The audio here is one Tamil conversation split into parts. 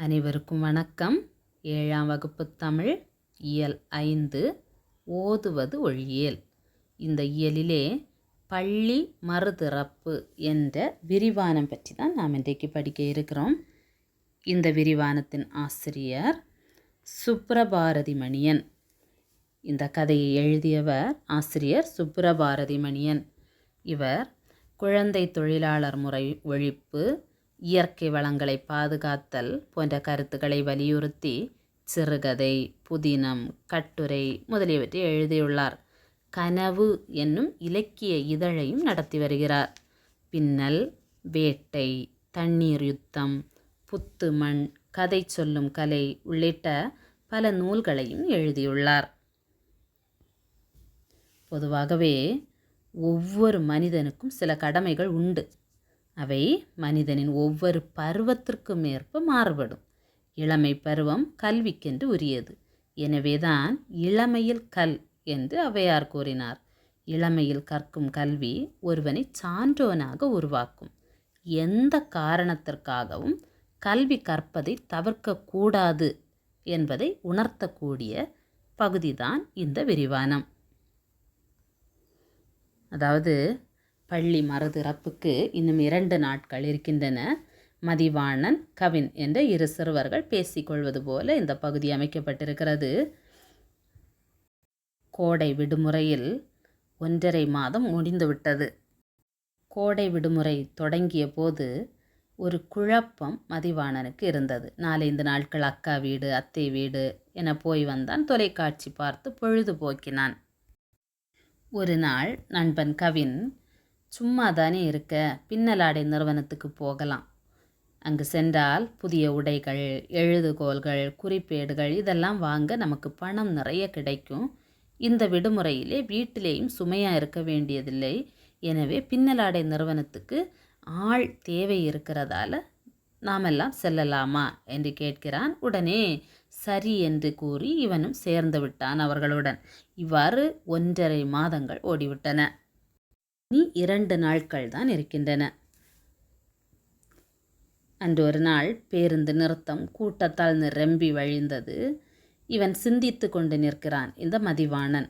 அனைவருக்கும் வணக்கம். ஏழாம் வகுப்பு தமிழ் இயல் ஐந்து ஓதுவது ஒழியல். இந்த இயலிலே பள்ளி மறுதிறப்பு என்ற விரிவானம் பற்றி தான் நாம் இன்றைக்கு படிக்க இருக்கிறோம். இந்த விரிவானத்தின் ஆசிரியர் சுப்ரபாரதி மணியன் இந்த கதையை எழுதியவர் ஆசிரியர் சுப்ரபாரதி மணியன் இவர் குழந்தை தொழிலாளர் முறை ஒழிப்பு இயற்கை வளங்களை பாதுகாத்தல் போன்ற கருத்துக்களை வலியுறுத்தி சிறுகதை புதினம் கட்டுரை முதலியவற்றை எழுதியுள்ளார். கனவு என்னும் இலக்கிய இதழையும் நடத்தி வருகிறார். பின்னல் வேட்டை தண்ணீர் யுத்தம் புத்து மண் கதை சொல்லும் கலை உள்ளிட்ட பல நூல்களையும் எழுதியுள்ளார். பொதுவாகவே ஒவ்வொரு மனிதனுக்கும் சில கடமைகள் உண்டு. அவை மனிதனின் ஒவ்வொரு பருவத்திற்கும் ஏற்ப மாறுபடும். இளமை பருவம் கல்விக்கென்று உரியது. எனவேதான் இளமையில் கல் என்று அவையார் கூறினார். இளமையில் கற்கும் கல்வி ஒருவனை சான்றோனாக உருவாக்கும். எந்த காரணத்திற்காகவும் கல்வி கற்பதை தவிர்க்கக்கூடாது என்பதை உணர்த்தக்கூடிய பகுதிதான் இந்த விரிவானம். அதாவது பள்ளி மறுதிறப்புக்கு இன்னும் இரண்டு நாட்கள் இருக்கின்றன. மதிவாணன் கவின் என்ற இரு சிறுவர்கள் பேசிக்கொள்வது போல இந்த பகுதி அமைக்கப்பட்டிருக்கிறது. கோடை விடுமுறையில் ஒன்றரை மாதம் முடிந்துவிட்டது கோடை விடுமுறை தொடங்கிய போது ஒரு குழப்பம் மதிவாணனுக்கு இருந்தது. நாலைந்து நாட்கள் அக்கா வீடு அத்தை வீடு என போய் வந்தான். தொலைக்காட்சி பார்த்து பொழுதுபோக்கினான் ஒரு நாள் நண்பன் கவின் சும்மா தானே இருக்க? பின்னலாடை நிறுவனத்துக்கு போகலாம். அங்கு சென்றால் புதிய உடைகள் எழுதுகோல்கள் குறிப்பேடுகள் இதெல்லாம் வாங்க நமக்கு பணம் நிறைய கிடைக்கும். இந்த விடுமுறையிலே வீட்டிலேயும் சுமையாக இருக்க வேண்டியதில்லை. எனவே பின்னலாடை நிறுவனத்துக்கு ஆள் தேவை இருக்கிறதால நாமெல்லாம் செல்லலாமா? என்று கேட்கிறான். உடனே சரி என்று கூறி இவனும் சேர்ந்து விட்டான் அவர்களுடன். இவ்வாறு ஒன்றரை மாதங்கள் ஓடிவிட்டன. இனி இரண்டு நாட்கள் தான் இருக்கின்றன. அன்று ஒரு நாள் பேருந்து நிறுத்தம் கூட்டத்தால் நிரம்பி வழிந்தது. இவன் சிந்தித்து கொண்டு நிற்கிறான். இந்த மதிவாணன்.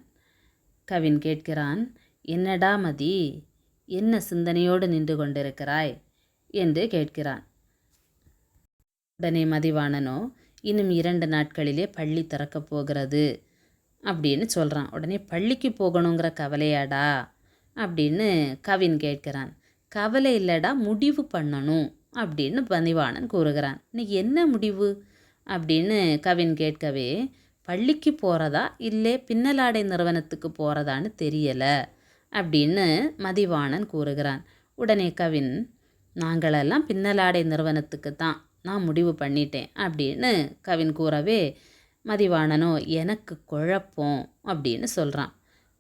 கவின் கேட்கிறான் என்னடா மதி என்ன சிந்தனையோடு நின்று கொண்டிருக்கிறாய்? என்று கேட்கிறான். உடனே மதிவாணனோ இன்னும் இரண்டு நாட்களிலே பள்ளி திறக்கப் போகிறது அப்படின்னு சொல்கிறான் உடனே பள்ளிக்கு போகணுங்கிற கவலையாடா? அப்படின்னு கவின் கேட்கிறான். கவலை இல்லைடா முடிவு பண்ணணும் அப்படின்னு பந்திவாணன் கூறுகிறான். இன்னைக்கு என்ன முடிவு? அப்படின்னு கவின் கேட்கவே பள்ளிக்கு போகிறதா இல்லை பின்னலாடை நிறுவனத்துக்கு போகிறதான்னு தெரியலை அப்படின்னு மதிவாணன் கூறுகிறான். உடனே கவின் நாங்களெல்லாம் பின்னலாடை நிறுவனத்துக்கு தான் நான் முடிவு பண்ணிட்டேன் அப்படின்னு கவின் கூறவே மதிவாணனோ எனக்கு குழப்பம் அப்படின்னு சொல்கிறான்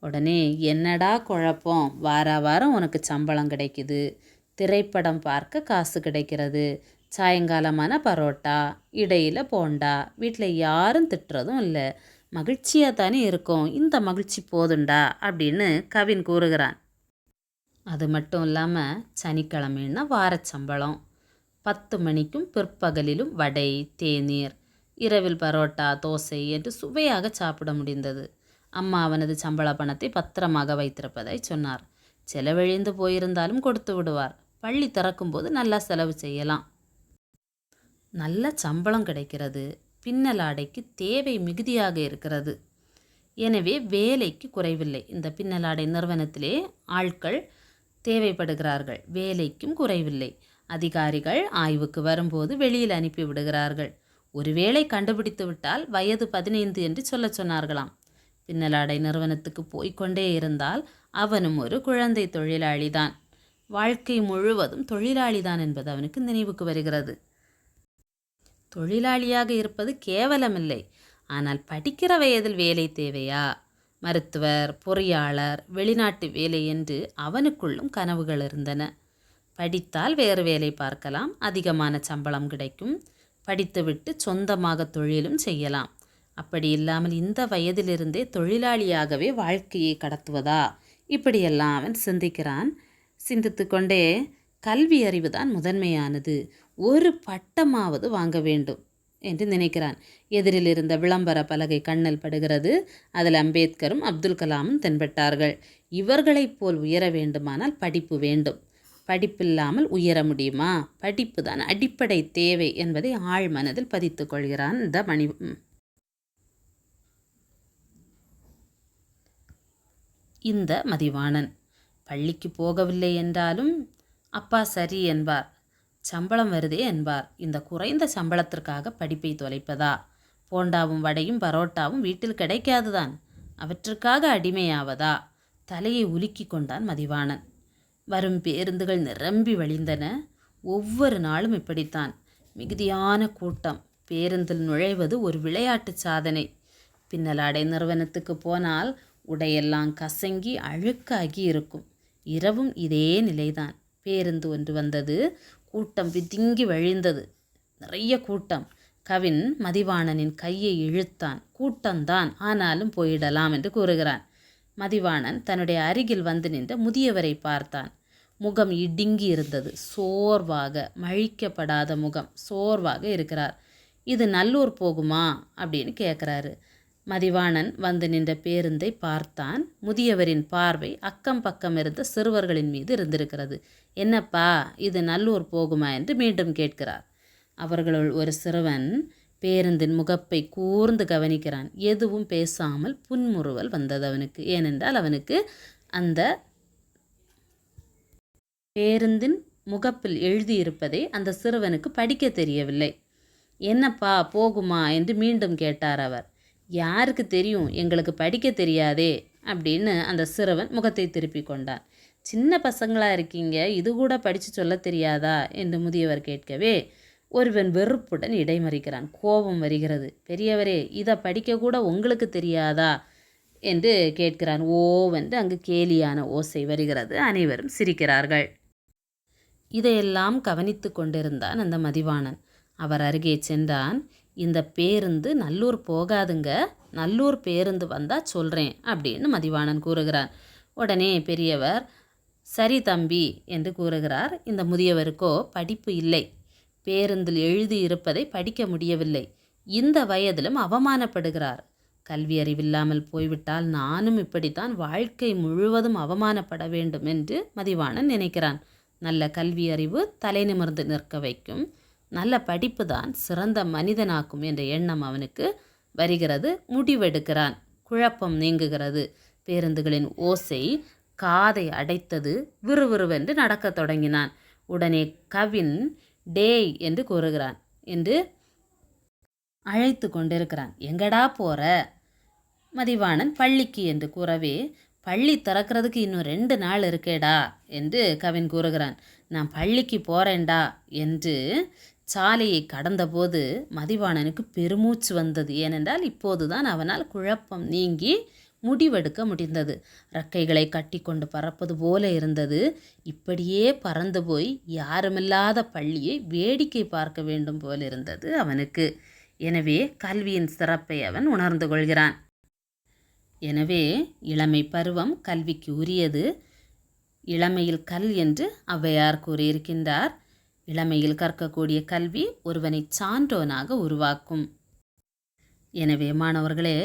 உடனே என்னடா குழப்பம்? வார வாரம் உனக்கு சம்பளம் கிடைக்குது. திரைப்படம் பார்க்க காசு கிடைக்கிறது. சாயங்காலமான பரோட்டா இடையில் போண்டா. வீட்டில் யாரும் திட்டுறதும் இல்லை. மகிழ்ச்சியாக தானே இருக்கும். இந்த மகிழ்ச்சி போதுண்டா அப்படின்னு கவின் கூறுகிறான். அது மட்டும் இல்லாமல் சனிக்கிழமைன்னா வாரச்சம்பளம் பத்து மணிக்கும் பிற்பகலிலும் வடை தேநீர் இரவில் பரோட்டா தோசை என்று சுவையாக சாப்பிட முடிந்தது. அம்மா அவனது சம்பள பணத்தை பத்திரமாக வைத்திருப்பதை சொன்னார். செலவழிந்து போயிருந்தாலும் கொடுத்து விடுவார். பள்ளி திறக்கும்போது நல்லா செலவு செய்யலாம். நல்ல சம்பளம் கிடைக்கிறது. பின்னலாடைக்கு தேவை மிகுதியாக இருக்கிறது. எனவே வேலைக்கு குறைவில்லை. இந்த பின்னலாடை நிறுவனத்திலே ஆட்கள் தேவைப்படுகிறார்கள். வேலைக்கும் குறைவில்லை. அதிகாரிகள் ஆய்வுக்கு வரும்போது வெளியில் அனுப்பி விடுகிறார்கள். ஒருவேளை கண்டுபிடித்து விட்டால் வயது பதினைந்து என்று சொல்ல சொன்னார்களாம். பின்னலாடை நிறுவனத்துக்கு போய்கொண்டே இருந்தால் அவனும் ஒரு குழந்தை தொழிலாளிதான். வாழ்க்கை முழுவதும் தொழிலாளிதான் என்பது அவனுக்கு நினைவுக்கு வருகிறது. தொழிலாளியாக இருப்பது கேவலமில்லை. ஆனால் படிக்கிற வயதில் வேலை தேவையா? மருத்துவர் பொறியாளர் வெளிநாட்டு வேலை என்று அவனுக்குள்ளும் கனவுகள் இருந்தன. படித்தால் வேறு வேலை பார்க்கலாம் அதிகமான சம்பளம் கிடைக்கும். படித்துவிட்டு சொந்தமாக தொழிலும் செய்யலாம். அப்படி இல்லாமல் இந்த வயதிலிருந்தே தொழிலாளியாகவே வாழ்க்கையை கடத்துவதா? இப்படியெல்லாம் அவன் சிந்திக்கிறான். சிந்தித்து கொண்டே கல்வி அறிவு தான் முதன்மையானது. ஒரு பட்டமாவது வாங்க வேண்டும் என்று நினைக்கிறான். எதிரில் இருந்த விளம்பர பலகை கண்ணில் படுகிறது. அதில் அம்பேத்கரும் அப்துல் கலாமும் தென்பட்டார்கள். இவர்களைப் போல் உயர வேண்டுமானால் படிப்பு வேண்டும். படிப்பில்லாமல் உயர முடியுமா? படிப்பு தான் அடிப்படை தேவை என்பதை ஆழ் மனதில் பதித்து கொள்கிறான் இந்த மணி இந்த மதிவாணன். பள்ளிக்கு போகவில்லை என்றாலும் அப்பா சரி என்பார். சம்பளம் வருதே என்பார். இந்த குறைந்த சம்பளத்திற்காக படிப்பை தொலைப்பதா? போண்டாவும் வடையும் பரோட்டாவும் வீட்டில் கிடைக்காதுதான். அவற்றுக்காக அடிமையாவதா? தலையை உலுக்கி கொண்டான் மதிவாணன். வரும் பேருந்துகள் நிரம்பி வழிந்தன. ஒவ்வொரு நாளும் இப்படித்தான். மிகுதியான கூட்டம். பேருந்தில் நுழைவது ஒரு விளையாட்டு சாதனை. பின்னலாடை நிறுவனத்துக்கு போனால் உடையெல்லாம் கசங்கி அழுக்காகி இருக்கும். இரவும் இதே நிலைதான். பேருந்து ஒன்று வந்தது. கூட்டம் விதுங்கி வழிந்தது. நிறைய கூட்டம். கவின் மதிவாணனின் கையை இழுத்தான். கூட்டம்தான். ஆனாலும் போயிடலாம் என்று கூறுகிறான். மதிவாணன் தன்னுடைய அருகில் வந்து நின்ற முதியவரை பார்த்தான். முகம் இடுங்கி இருந்தது. சோர்வாக மழிக்கப்படாத முகம். சோர்வாக இருக்கிறார். இது நல்லூர் போகுமா? அப்படின்னு கேட்குறாரு. மதிவாணன் வந்து நின்ற பேருந்தை பார்த்தான். முதியவரின் பார்வை அக்கம் பக்கம் இருந்த சிறுவர்களின் மீது இருந்திருக்கிறது. என்னப்பா இது நல்லூர் போகுமா? என்று மீண்டும் கேட்கிறார். அவர்களுள் ஒரு சிறுவன் பேருந்தின் முகப்பை கூர்ந்து கவனிக்கிறான். எதுவும் பேசாமல் புன்முறுவல் வந்தது அவனுக்கு. ஏனென்றால் அவனுக்கு அந்த பேருந்தின் முகப்பில் எழுதியிருப்பதை அந்த சிறுவனுக்கு படிக்க தெரியவில்லை. என்னப்பா போகுமா? என்று மீண்டும் கேட்டார் அவர். யாருக்கு தெரியும்? எங்களுக்கு படிக்க தெரியாதே அப்படின்னு அந்த சிறுவன் முகத்தை திருப்பி கொண்டான். சின்ன பசங்களாக இருக்கீங்க. இது கூட படித்து சொல்ல தெரியாதா? என்று முதியவர் கேட்கவே ஒருவன் வெறுப்புடன் இடைமறிக்கிறான். கோபம் வருகிறது. பெரியவரே இதை படிக்கக்கூட உங்களுக்கு தெரியாதா? என்று கேட்கிறான். ஓவென்று அங்கு கேலியான ஓசை வருகிறது. அனைவரும் சிரிக்கிறார்கள். இதையெல்லாம் கவனித்து கொண்டிருந்தான் அந்த மதிவாணன். அவர் அருகே சென்றான். இந்த பேருந்து நல்லூர் போகாதுங்க. நல்லூர் பேருந்து வந்தால் சொல்கிறேன் அப்படின்னு மதிவாணன் கூறுகிறான் உடனே பெரியவர் சரி தம்பி என்று கூறுகிறார். இந்த முதியவருக்கோ படிப்பு இல்லை. பேருந்தில் எழுதி இருப்பதை படிக்க முடியவில்லை. இந்த வயதிலும் அவமானப்படுகிறார். கல்வி அறிவில்லாமல் போய்விட்டால் நானும் இப்படித்தான் வாழ்க்கை முழுவதும் அவமானப்பட வேண்டும் என்று மதிவாணன் நினைக்கிறான். நல்ல கல்வி அறிவு தலை நிமிர்ந்து நிற்க வைக்கும். நல்ல படிப்பு தான் சிறந்த மனிதனாக்கும் என்ற எண்ணம் அவனுக்கு வருகிறது. முடிவெடுக்கிறான். குழப்பம் நீங்குகிறது. பேருந்துகளின் ஓசை காதை அடைத்தது விறுவிறுவென்று நடக்கத் தொடங்கினான். உடனே கவின் டேய் என்று கூறுகிறான் என்று அழைத்து கொண்டிருக்கிறான். எங்கடா போற? மதிவாணன் பள்ளிக்கு என்று கூறவே பள்ளி திறக்கிறதுக்கு இன்னும் ரெண்டு நாள் இருக்கேடா என்று கவின் கூறுகிறான். நான் பள்ளிக்கு போகிறேன்டா என்று சாலையை கடந்தபோது மதிவாணனுக்கு பெருமூச்சு வந்தது. ஏனென்றால் இப்போதுதான் அவனால் குழப்பம் நீங்கி முடிவெடுக்க முடிந்தது. ரக்கைகளை கட்டிக்கொண்டு பறப்பது போல இருந்தது. இப்படியே பறந்து போய் யாருமில்லாத பள்ளியை வேடிக்கை பார்க்க வேண்டும் போல இருந்தது அவனுக்கு. எனவே கல்வியின் சிறப்பை அவன் உணர்ந்து கொள்கிறான். எனவே இளமை பருவம் கல்விக்கு உரியது. இளமையில் கல் என்று ஔவையார் கூறியிருக்கின்றார். இளமையில் கற்கக்கூடிய கல்வி ஒருவனை சான்றோனாக உருவாக்கும். எனவே மாணவர்களே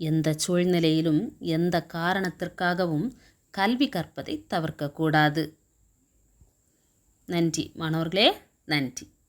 எந்த சூழ்நிலையிலும் எந்த காரணத்திற்காகவும் கல்வி கற்பதை தவிர்க்கக்கூடாது. நன்றி மாணவர்களே நன்றி.